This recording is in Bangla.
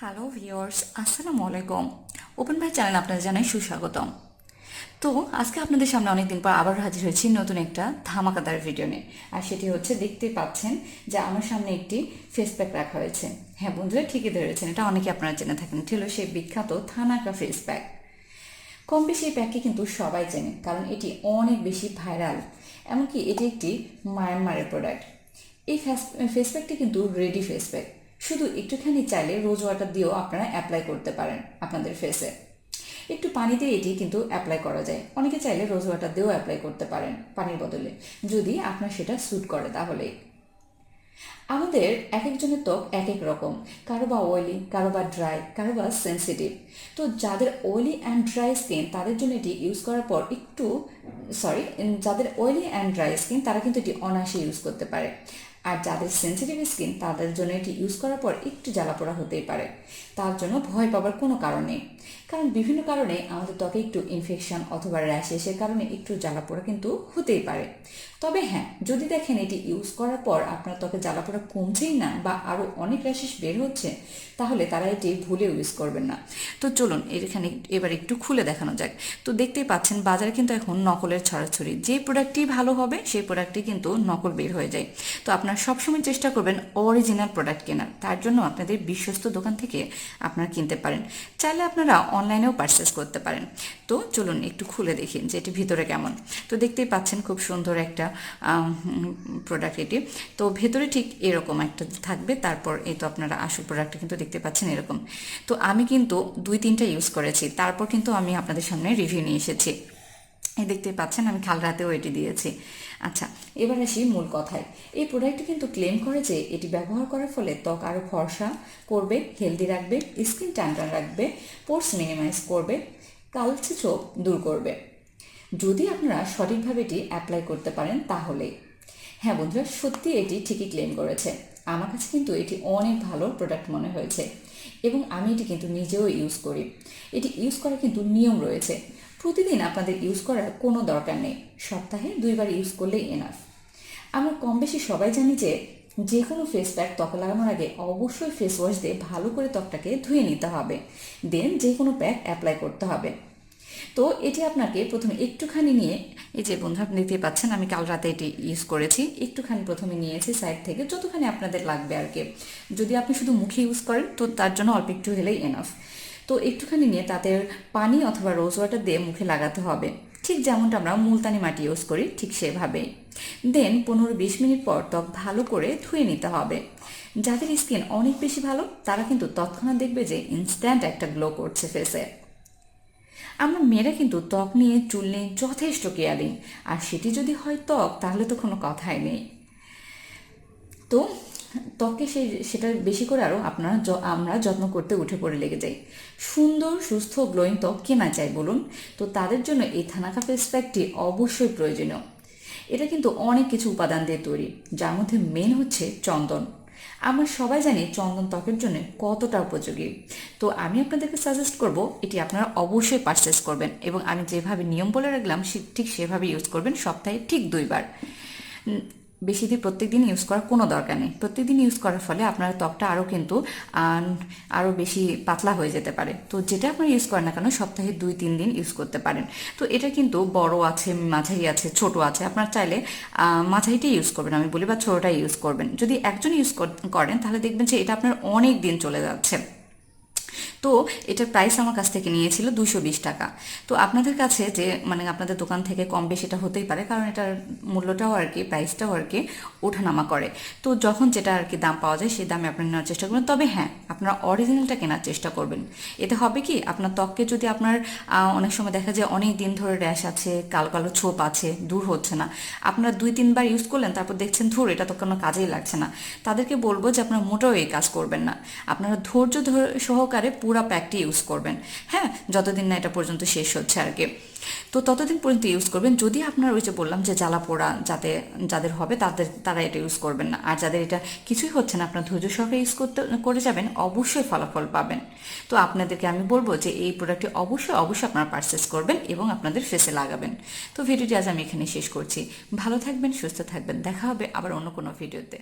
হ্যালো ভিওর্স আসসালামু আলাইকুম ওপেন ভাই চ্যানেল আপনাদের জানাই সুস্বাগতম। তো, আজকে আপনাদের সামনে অনেকদিন পর আবার হাজির হয়েছি নতুন একটা ধামাকাদার ভিডিও নিয়ে। আর সেটি হচ্ছে দেখতে পাচ্ছেন যে আমার সামনে একটি ফেস প্যাক রাখা হয়েছে। হ্যাঁ বন্ধুরা, ঠিকই ধরেছেন। এটা অনেকে আপনারা জেনে থাকেন। এটি হলো সেই বিখ্যাত থানাকা ফেস প্যাক কম বেশি এই প্যাককে কিন্তু সবাই চেনে, কারণ এটি অনেক বেশি ভাইরাল এমনকি এটি একটি মায়ানমারের প্রোডাক্ট এই ফেস ফেস প্যাকটি কিন্তু রেডি ফেস প্যাক শুধু একটুখানি চাইলে রোজ ওয়াটার দিয়েও আপনারা অ্যাপ্লাই করতে পারেন আপনাদের ফেসে একটু পানি দিয়ে এটি কিন্তু অ্যাপ্লাই করা যায়। অনেকে চাইলে রোজ ওয়াটার দিয়েও অ্যাপ্লাই করতে পারেন পানির বদলে। যদি আপনার সেটা স্যুট করে তাহলেই। আমাদের এক একজনের ত্বক এক এক রকম। কারও বা অয়েলি কারও বা ড্রাই কারও বা সেন্সিটিভ তো যাদের অয়েলি অ্যান্ড ড্রাই স্কিন তাদের জন্য এটি ইউজ করার পর একটু সরি যাদের অয়েলি অ্যান্ড ড্রাই স্কিন তারা কিন্তু এটি অনায়াসে ইউজ করতে পারে। আর যাদের সেন্সিটিভ স্কিন তাদের জন্য এটি ইউজ করার পর একটু জ্বালাপোড়া হতেই পারে। তার জন্য ভয় পাবার কোনো কারণ নেই। কারণ বিভিন্ন কারণে আমাদের ত্বকে একটু ইনফেকশন অথবা র্যাশেসের কারণে একটু জ্বালাপোড়া কিন্তু হতেই পারে। তবে হ্যাঁ যদি দেখেন এটি ইউজ করার পর আপনার ত্বকে জ্বালাপোড়া কমছেই না বা আরও অনেক র্যাশেস বের হচ্ছে, তাহলে তারা এটি ভুলে ইউজ করবেন না। তো চলুন, এখানে এবার একটু খুলে দেখানো যাক। তো দেখতেই পাচ্ছেন, বাজারে কিন্তু এখন নকলের ছড়াছড়ি। যে প্রোডাক্টটি ভালো হবে, সেই প্রোডাক্টটি কিন্তু নকল বের হয়ে যায়। তো আপনারা সবসময় চেষ্টা করবেন অরিজিনাল প্রোডাক্ট কেনার। তার জন্য আপনাদের বিশ্বস্ত দোকান থেকে আপনারা কিনতে পারেন। চাইলে আপনারা অনলাইনেও পারচেস করতে পারেন। তো চলুন একটু খুলে দেখি যে এটি ভিতরে কেমন। তো দেখতেই পাচ্ছেন খুব সুন্দর একটা প্রোডাক্ট এটি। তো ভেতরে ঠিক এরকম একটা থাকবে, তারপর এই তো আপনারা আসল প্রোডাক্টটা কিন্তু দেখতে পাচ্ছেন এরকম। তো আমি কিন্তু দুই তিনটা ইউজ করেছি, তারপর কিন্তু আমি আপনাদের সামনে রিভিউ নিয়ে এসেছি। এই দেখতে পাচ্ছেন, আমি খাল রাতেও এটি দিয়েছি। আচ্ছা এবার আসি মূল কথায়। এই প্রোডাক্টটি কিন্তু ক্লেম করে যে এটি ব্যবহার করার ফলে ত্বক আরও ফর্সা করবে হেলদি রাখবে স্কিন টান রাখবে পোর্স মিনিমাইজ করবে, কালচে চোখ দূর করবে। যদি আপনারা সঠিকভাবে এটি অ্যাপ্লাই করতে পারেন তাহলে। হ্যাঁ বন্ধুরা, সত্যি এটি ঠিকই ক্লেম করেছে। আমার কাছে কিন্তু এটি অনেক ভালো প্রোডাক্ট মনে হয়েছে। এবং আমি এটি কিন্তু নিজেও ইউজ করি। এটি ইউজ করার কিন্তু নিয়ম রয়েছে। প্রতিদিন আপনাদের ইউজ করার কোনো দরকার নেই। সপ্তাহে দুইবার ইউজ করলেই এনাফ আমরা কম বেশি সবাই জানি যে যে কোনো ফেস প্যাক ত্বকে লাগানোর আগে অবশ্যই ফেস ওয়াশ দিয়ে ভালো করে ত্বকটাকে ধুয়ে নিতে হবে। দেন যে কোনো প্যাক অ্যাপ্লাই করতে হবে। তো এটি আপনাকে প্রথমে একটুখানি নিয়ে, এই যে বন্ধু আপনি দেখতে পাচ্ছেন, আমি কাল রাতে এটি ইউজ করেছি। একটুখানি প্রথমে নিয়েছি সাইড থেকে, যতখানি আপনাদের লাগবে আর কি। যদি আপনি শুধু মুখে ইউজ করেন, তো তার জন্য অল্প একটু হলেই এনাফ তো একটুখানি নিয়ে তাতে পানি অথবা রোজ ওয়াটার দিয়ে মুখে লাগাতে হবে। ঠিক যেমনটা আমরা মুলতানি মাটি ইউজ করি, ঠিক সেভাবেই। দেন পনেরো বিশ মিনিট পর ত্বক ভালো করে ধুয়ে নিতে হবে। যাদের স্কিন অনেক বেশি ভালো, তারা কিন্তু তৎক্ষণাৎ দেখবে যে ইনস্ট্যান্ট একটা গ্লো করছে ফেসে আমরা মেয়েরা কিন্তু ত্বক নিয়ে চুল নিয়ে যথেষ্ট কেয়ারিং আর সেটি যদি হয় ত্বক, তাহলে তো কোনো কথাই নেই। তো ত্বককে সেই সেটা বেশি করে আরও আপনারা আমরা যত্ন করতে উঠে পড়ে লেগে যাই। সুন্দর, সুস্থ, গ্লোয়িং ত্বক কে না চাই বলুন? তো তাদের জন্য এই থানাকা ফেস প্যাকটি অবশ্যই প্রয়োজনীয়। এটা কিন্তু অনেক কিছু উপাদান দিয়ে তৈরি, যার মধ্যে মেন হচ্ছে চন্দন। আমরা সবাই জানি চন্দন ত্বকের জন্য কতটা উপযোগী। তো আমি আপনাদেরকে সাজেস্ট করব, এটি আপনারা অবশ্যই পারচেস করবেন এবং আমি যেভাবে নিয়ম বলে রাখলাম ঠিক সেভাবে ইউজ করবেন সপ্তাহে ঠিক দুইবার। বেশি দিন প্রত্যেক দিন ইউজ করার কোনো দরকার নেই। প্রত্যেক দিন ইউজ করার ফলে আপনার ত্বকটা আরও কিন্তু আরও বেশি পাতলা হয়ে যেতে পারে। তো যেটা আপনার ইউজ করেন না কেন, সপ্তাহে দুই, তিন দিন ইউজ করতে পারেন। তো এটা কিন্তু বড় আছে, মাঝারি আছে, ছোট আছে। আপনার চাইলে মাঝারিটাই ইউজ করবেন, আমি বলি বা ছোটোটাই ইউজ করবেন। যদি একজন ইউজ করেন, তাহলে দেখবেন যে এটা আপনার অনেক দিন চলে যাচ্ছে। তো এটার প্রাইস আমার কাছ থেকে নিয়েছিল দুশো বিশ টাকা। তো আপনাদের কাছে যে মানে আপনাদের দোকান থেকে কম বেশি এটা হতেই পারে, কারণ এটার মূল্যটাও আর কি প্রাইসটাও আর কি ওঠানামা করে। তো যখন যেটা আর কি দাম পাওয়া যায় সেই দামে আপনারা নেওয়ার চেষ্টা করবেন। তবে হ্যাঁ আপনারা অরিজিনালটা কেনার চেষ্টা করবেন। এতে হবে কি, আপনার ত্বককে যদি আপনার অনেক সময় দেখা যায় অনেক দিন ধরে র্যাশ আছে, কালো কালো ছোপ আছে, দূর হচ্ছে না। আপনারা দুই, তিনবার ইউজ করলেন, তারপর দেখছেন ধর, এটা তো কোনো কাজেই লাগছে না। তাদেরকে বলব যে, আপনারা মোটেও এই কাজ করবেন না। আপনারা ধৈর্য সহকারে পুরো প্যাকটি ইউজ করবেন। হ্যাঁ যতদিন না এটা পর্যন্ত শেষ হচ্ছে আর কি। তো ততদিন পর্যন্ত ইউজ করবেন। যদি আপনার ওই যে বললাম যে জ্বালা পোড়া যাতে, যাদের হবে তাদের, তারা এটা ইউজ করবেন না। আর যাদের এটা কিছুই হচ্ছে না, আপনার ধৈর্য সহকারে ইউজ করতে, করে যাবেন, অবশ্যই ফলাফল পাবেন। তো আপনাদেরকে আমি বলব যে এই প্রোডাক্টটি অবশ্যই অবশ্যই আপনারা পারচেস করবেন এবং আপনাদের ফেসে লাগাবেন। তো ভিডিওটি আজ আমি এখানে শেষ করছি। ভালো থাকবেন, সুস্থ থাকবেন। দেখা হবে আবার অন্য কোনো ভিডিওতে